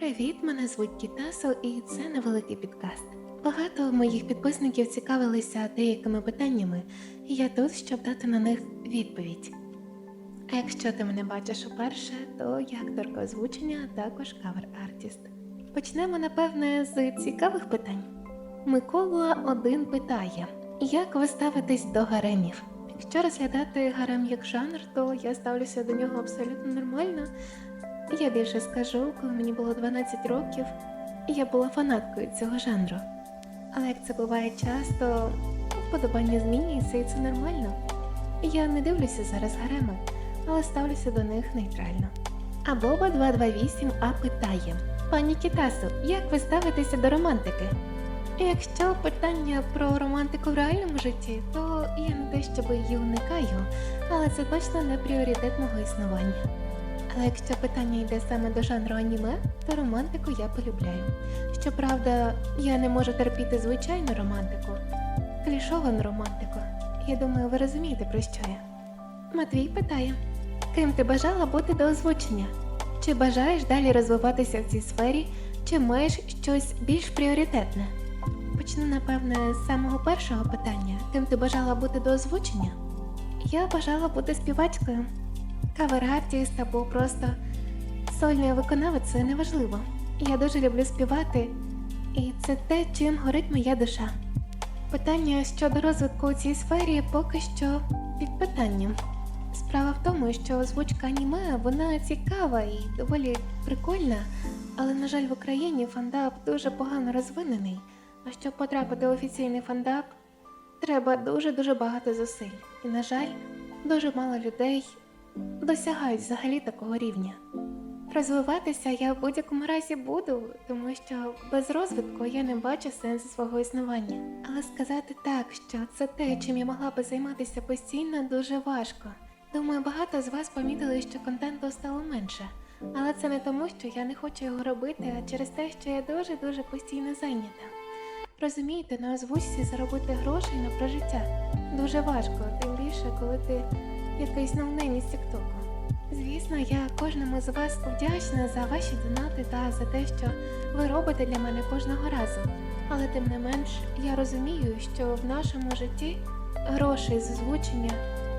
Привіт, мене звуть Кітасо, і це невеликий підкаст. Багато моїх підписників цікавилися деякими питаннями, і я тут, щоб дати на них відповідь. А якщо ти мене бачиш уперше, то я акторка озвучення, а також кавер-артіст. Почнемо, напевне, з цікавих питань. Микола один питає: як ви ставитесь до гаремів? Якщо розглядати гарем як жанр, то я ставлюся до нього абсолютно нормально. Я більше скажу, коли мені було 12 років, я була фанаткою цього жанру. Але як це буває часто, вподобання змінюється і це нормально. Я не дивлюся зараз гареми, але ставлюся до них нейтрально. А Боба 228 А питає: Пані Кітасу, як ви ставитеся до романтики? Якщо питання про романтику в реальному житті, то я не те, щоб її уникаю, але це точно не пріоритет мого існування. Але якщо питання йде саме до жанру аніме, то романтику я полюбляю. Щоправда, я не можу терпіти звичайну романтику, клішовану романтику. Я думаю, ви розумієте, про що я. Матвій питає: ким ти бажала бути до озвучення? Чи бажаєш далі розвиватися в цій сфері, чи маєш щось більш пріоритетне? Почну, напевне, з самого першого питання: ким ти бажала бути до озвучення? Я бажала бути співачкою. Кавер-артіст або просто сольною виконавицею неважливо. Я дуже люблю співати, і це те, чим горить моя душа. Питання щодо розвитку у цій сфері поки що під питанням. Справа в тому, що озвучка аніме вона цікава і доволі прикольна, але, на жаль, в Україні фандап дуже погано розвинений. А щоб потрапити в офіційний фандап, треба дуже-дуже багато зусиль. І, на жаль, дуже мало людей досягають взагалі такого рівня. Розвиватися я в будь-якому разі буду, тому що без розвитку я не бачу сенсу свого існування. Але сказати так, що це те, чим я могла би займатися постійно, дуже важко. Думаю, багато з вас помітили, що контенту стало менше. Але це не тому, що я не хочу його робити, а через те, що я дуже-дуже постійно зайнята. Розумієте, на озвучці заробити грошей на прожиття дуже важко, тим більше, коли ти якийсь ноунейм із Тіктоку. Звісно, я кожному з вас вдячна за ваші донати та за те, що ви робите для мене кожного разу. Але тим не менш, я розумію, що в нашому житті грошей з озвучення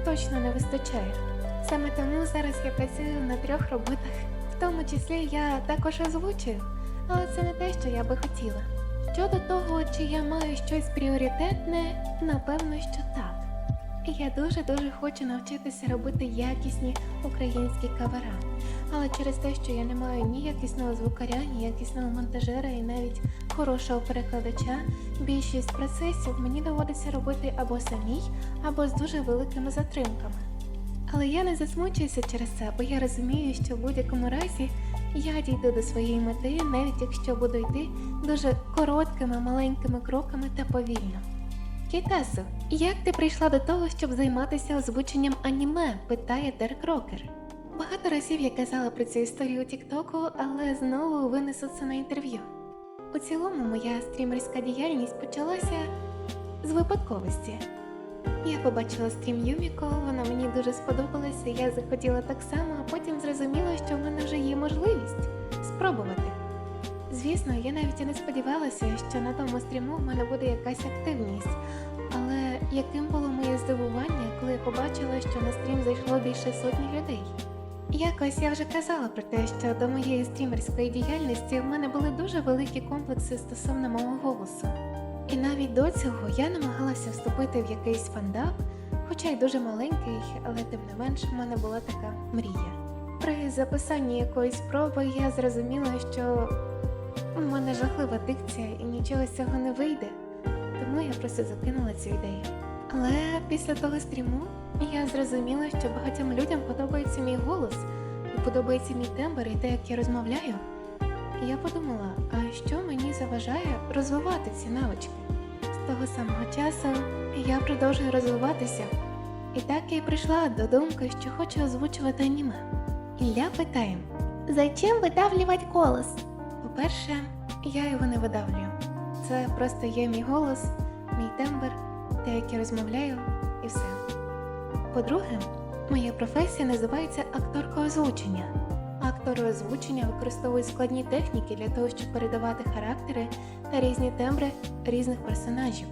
точно не вистачає. Саме тому зараз я працюю на трьох роботах, в тому числі я також озвучую, але це не те, що я би хотіла. Щодо того, чи я маю щось пріоритетне, напевно, що так. Я дуже-дуже хочу навчитися робити якісні українські кавера. Але через те, що я не маю ні якісного звукаря, ні якісного монтажера і навіть хорошого перекладача, більшість процесів мені доводиться робити або самій, або з дуже великими затримками. Але я не засмучуюся через це, бо я розумію, що в будь-якому разі я дійду до своєї мети, навіть якщо буду йти дуже короткими маленькими кроками та повільно. Кітасу, як ти прийшла до того, щоб займатися озвученням аніме? питає Дерк Рокер. Багато разів я казала про цю історію у Тіктоку, але знову винесу це на інтерв'ю. У цілому, моя стрімерська діяльність почалася з випадковості. Я побачила стрім Юміко, вона мені дуже сподобалася, я захотіла так само, а потім зрозуміла, що в мене вже є можливість спробувати. Звісно, я навіть і не сподівалася, що на тому стріму в мене буде якась активність. Але яким було моє здивування, коли я побачила, що на стрім зайшло більше сотні людей. Якось я вже казала про те, що до моєї стрімерської діяльності в мене були дуже великі комплекси стосовно мого голосу. І навіть до цього я намагалася вступити в якийсь фандап, хоча й дуже маленький, але тим не менш в мене була така мрія. При записанні якоїсь спроби я зрозуміла, що у мене жахлива дикція і нічого з цього не вийде, тому я просто закинула цю ідею. Але після того стріму я зрозуміла, що багатьом людям подобається мій голос, і подобається мій тембр і те, як я розмовляю. І я подумала, а що мені заважає розвивати ці навички? З того самого часу я продовжую розвиватися. І так я й прийшла до думки, що хочу озвучувати аніме. Ілля питає: Зачем видавлювати голос? По-перше, я його не видавлюю. Це просто є мій голос, мій тембр, те, як я розмовляю, і все. По-друге, моя професія називається акторка озвучення. Актори озвучення використовують складні техніки для того, щоб передавати характери та різні тембри різних персонажів.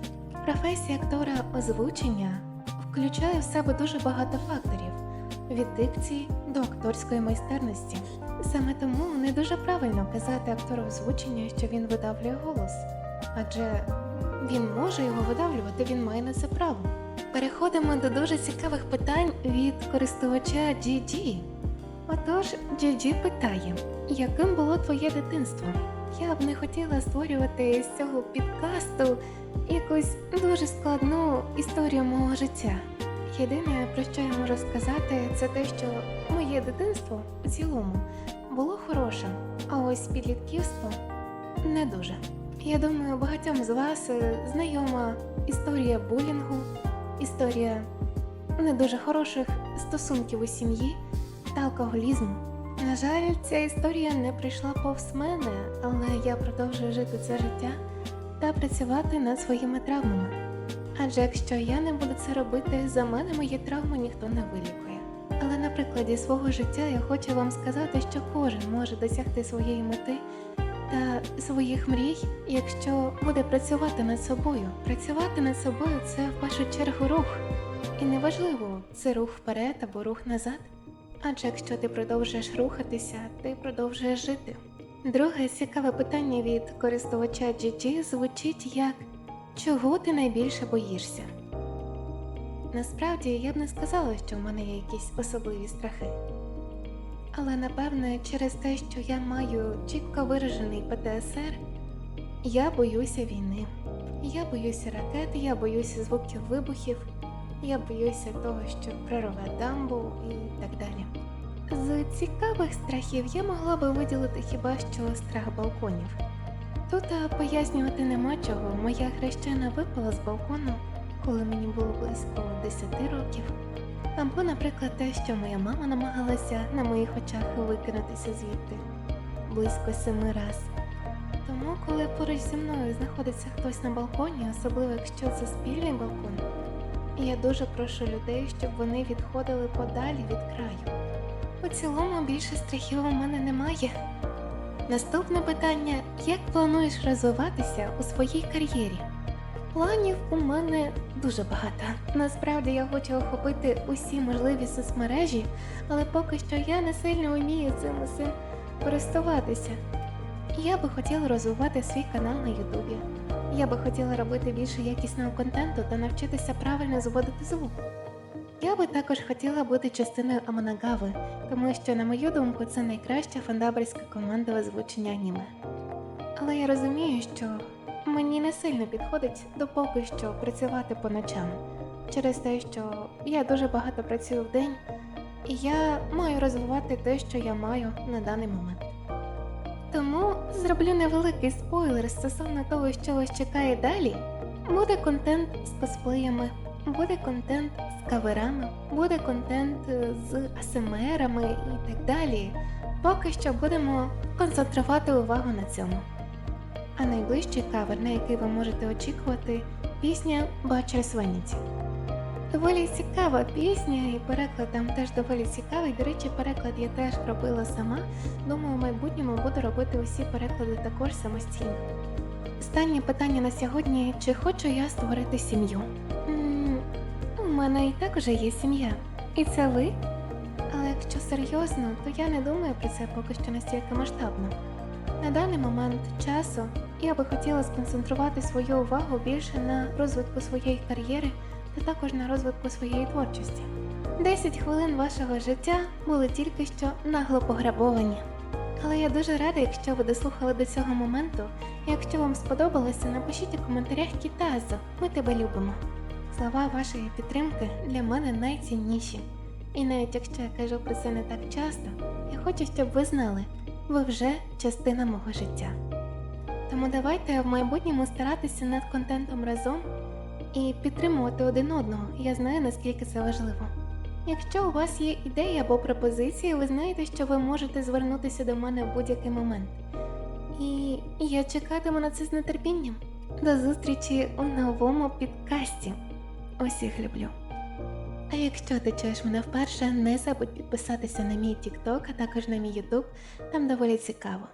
Професія актора озвучення включає в себе дуже багато факторів від дикції до акторської майстерності. Саме тому не дуже правильно казати актору озвучення, що він видавлює голос, адже він може його видавлювати, він має на це право. Переходимо до дуже цікавих питань від користувача GG. Отож, GG питає, яким було твоє дитинство? Я б не хотіла створювати з цього підкасту якусь дуже складну історію мого життя. Єдине, про що я можу сказати, це те, що моє дитинство у цілому було хорошим, а ось підлітківство не дуже. Я думаю, багатьом з вас е, знайома історія булінгу, історія не дуже хороших стосунків у сім'ї та алкоголізму. На жаль, ця історія не прийшла повз мене, але я продовжую жити це життя та працювати над своїми травмами. Адже якщо я не буду це робити, за мене мої травми ніхто не вилікує. Але на прикладі свого життя я хочу вам сказати, що кожен може досягти своєї мети та своїх мрій, якщо буде працювати над собою. Працювати над собою це в першу чергу рух. І неважливо, це рух вперед або рух назад. Адже якщо ти продовжуєш рухатися, ти продовжуєш жити. Друге цікаве питання від користувача GG звучить як чого ти найбільше боїшся? Насправді я б не сказала, що в мене є якісь особливі страхи. Але напевне, через те, що я маю чітко виражений ПТСР, я боюся війни. Я боюся ракет, я боюся звуків вибухів, я боюся того, що прорве дамбу і так далі. З цікавих страхів я могла би виділити хіба що страх балконів. Тут пояснювати нема чого. Моя хрещена випала з балкону, коли мені було близько 10 років. Або, наприклад, те, що моя мама намагалася на моїх очах викинутися звідти близько семи раз. Тому, коли поруч зі мною знаходиться хтось на балконі, особливо якщо це спільний балкон, я дуже прошу людей, щоб вони відходили подалі від краю. У цілому більше страхів у мене немає. Наступне питання: як плануєш розвиватися у своїй кар'єрі? Планів у мене дуже багато. Насправді я хочу охопити усі можливі соцмережі, але поки що я не сильно вмію цим усім користуватися. Я би хотіла розвивати свій канал на Ютубі. Я би хотіла робити більше якісного контенту та навчитися правильно зводити звук. Я би також хотіла бути частиною Аманагави, тому що, на мою думку, це найкраща фандаберська команда озвучення аніме. Але я розумію, що мені не сильно підходить допоки що працювати по ночам, через те, що я дуже багато працюю в день, і я маю розвивати те, що я маю на даний момент. Тому зроблю невеликий спойлер стосовно того, що вас чекає далі. Буде контент з косплеями, буде контент каверами, буде контент е, з АСМРами і так далі. Поки що будемо концентрувати увагу на цьому. А найближчий кавер, на який ви можете очікувати, пісня Butcher's Vanity. Доволі цікава пісня, і переклад там теж доволі цікавий. До речі, переклад я теж робила сама. Думаю, в майбутньому буду робити усі переклади також самостійно. Останнє питання на сьогодні: чи хочу я створити сім'ю? Мене і так уже є сім'я. І це ви? Але якщо серйозно, то я не думаю про це поки що настільки масштабно. На даний момент часу я би хотіла сконцентрувати свою увагу більше на розвитку своєї кар'єри та також на розвитку своєї творчості. 10 хвилин вашого життя були тільки що нагло пограбовані. Але я дуже рада, якщо ви дослухали до цього моменту. Якщо вам сподобалося, напишіть у коментарях Кітазо, ми тебе любимо. Слова вашої підтримки для мене найцінніші. І навіть якщо я кажу про це не так часто, я хочу, щоб ви знали, ви вже частина мого життя. Тому давайте в майбутньому старатися над контентом разом і підтримувати один одного. Я знаю, наскільки це важливо. Якщо у вас є ідеї або пропозиції, ви знаєте, що ви можете звернутися до мене в будь-який момент. І я чекатиму на це з нетерпінням. До зустрічі у новому підкасті. Усіх люблю. А якщо ти чуєш мене вперше, не забудь підписатися на мій TikTok, а також на мій YouTube, там доволі цікаво.